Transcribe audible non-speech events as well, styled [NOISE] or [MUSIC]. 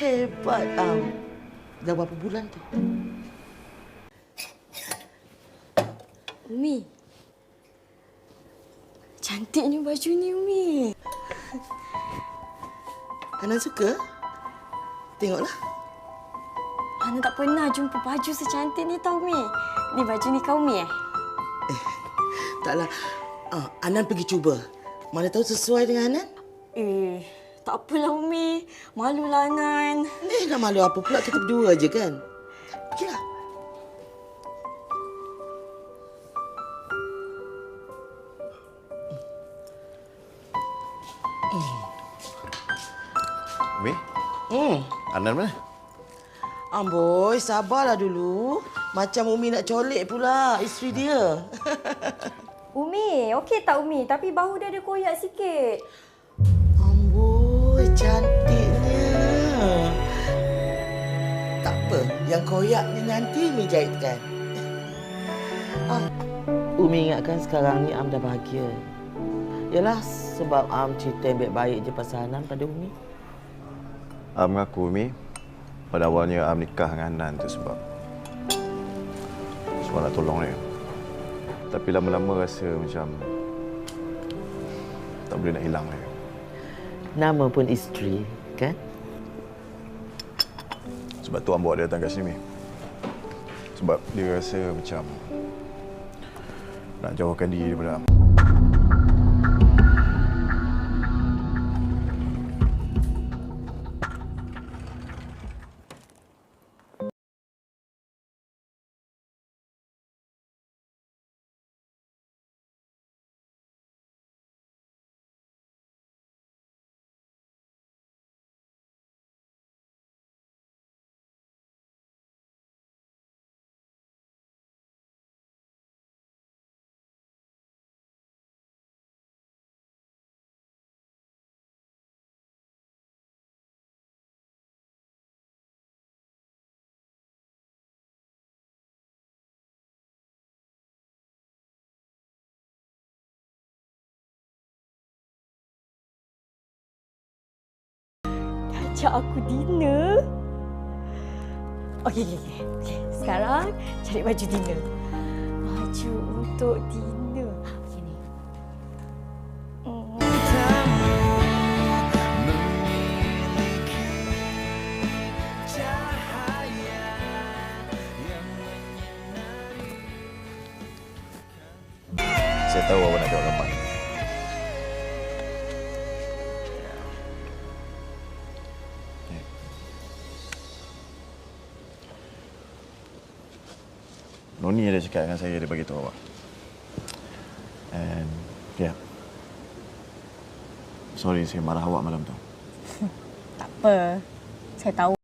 Hebat, Am. Dah berapa bulan tu? Umi. Cantiknya baju ni, Umi. Anan suka? Tengoklah. Ana tak pernah jumpa baju secantik ni tau, Umi. Ni baju ni kau, Umi, eh? Taklah. Ah, Anan pergi cuba. Mana tahu sesuai dengan Anan? Eh, tak apalah, Umi. Malulah, Anan. Eh, nak malu apa pula kita berdua aja kan? Pergilah. Umi, Hmm. Anan mana? Amboi, sabarlah dulu. Macam Umi nak colek pula isteri dia. [LAUGHS] Umi, okey tak, Umi? Tapi bahu dia ada koyak sikit. Cantiknya. Tak apa, yang koyak ni nanti Umi jahitkan. Ah, Umi ingatkan sekarang ni Am dah bahagia. Yalah sebab Am cerita yang baik-baik je pasal Hanan pada Umi. Am mengaku Umi, pada awalnya Am nikah dengan Anan tu sebab sebab nak tolong dia. Tapi lama-lama rasa macam tak boleh nak hilang dia. Nama pun isteri, kan? Sebab tu Am bawa dia datang kat sini. Mi. Sebab dia rasa macam nak jauhkan diri daripada Am. Ajak aku dinner. Okey, okey, okey. okey. Sekarang cari baju dinner. Baju untuk dinner. Hmm. Saya tahu awak nak jawab gambar. Noni ada cakap dengan saya, dia bagi tahu awak. And, yeah. Sorry, saya marah awak malam tu. [LAUGHS] Tak apa. Saya tahu